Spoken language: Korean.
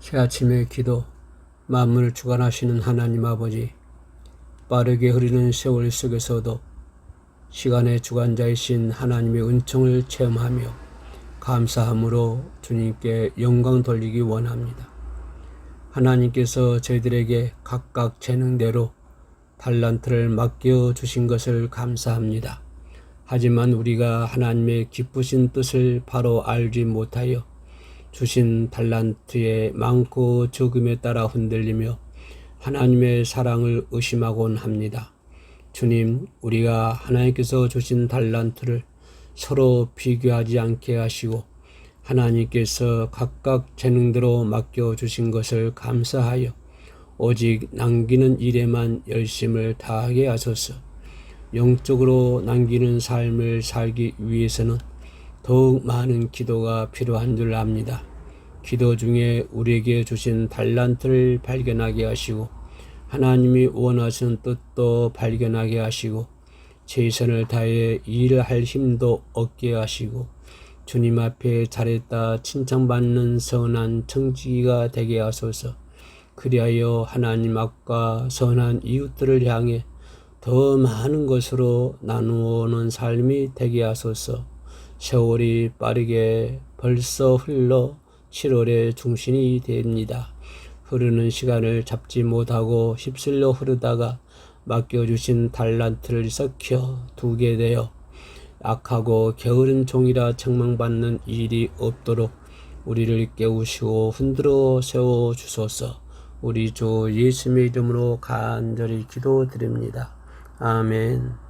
새 아침의 기도, 만물을 주관하시는 하나님 아버지, 빠르게 흐르는 세월 속에서도 시간의 주관자이신 하나님의 은총을 체험하며 감사함으로 주님께 영광 돌리기 원합니다. 하나님께서 저희들에게 각각 재능대로 달란트를 맡겨 주신 것을 감사합니다. 하지만 우리가 하나님의 기쁘신 뜻을 바로 알지 못하여 주신 달란트의 많고 적음에 따라 흔들리며 하나님의 사랑을 의심하곤 합니다. 주님, 우리가 하나님께서 주신 달란트를 서로 비교하지 않게 하시고 하나님께서 각각 재능대로 맡겨 주신 것을 감사하여 오직 남기는 일에만 열심을 다하게 하소서. 영적으로 남기는 삶을 살기 위해서는 더욱 많은 기도가 필요한 줄 압니다. 기도 중에 우리에게 주신 달란트를 발견하게 하시고 하나님이 원하시는 뜻도 발견하게 하시고 최선을 다해 일을 할 힘도 얻게 하시고 주님 앞에 잘했다 칭찬받는 선한 청지기가 되게 하소서. 그리하여 하나님 앞과 선한 이웃들을 향해 더 많은 것으로 나누어 오는 삶이 되게 하소서. 세월이 빠르게 벌써 흘러 7월의 중심이 됩니다. 흐르는 시간을 잡지 못하고 휩쓸려 흐르다가 맡겨주신 달란트를 썩혀 두게 되어 악하고 게으른 종이라 책망받는 일이 없도록 우리를 깨우시고 흔들어 세워 주소서. 우리 주 예수님의 이름으로 간절히 기도드립니다. 아멘.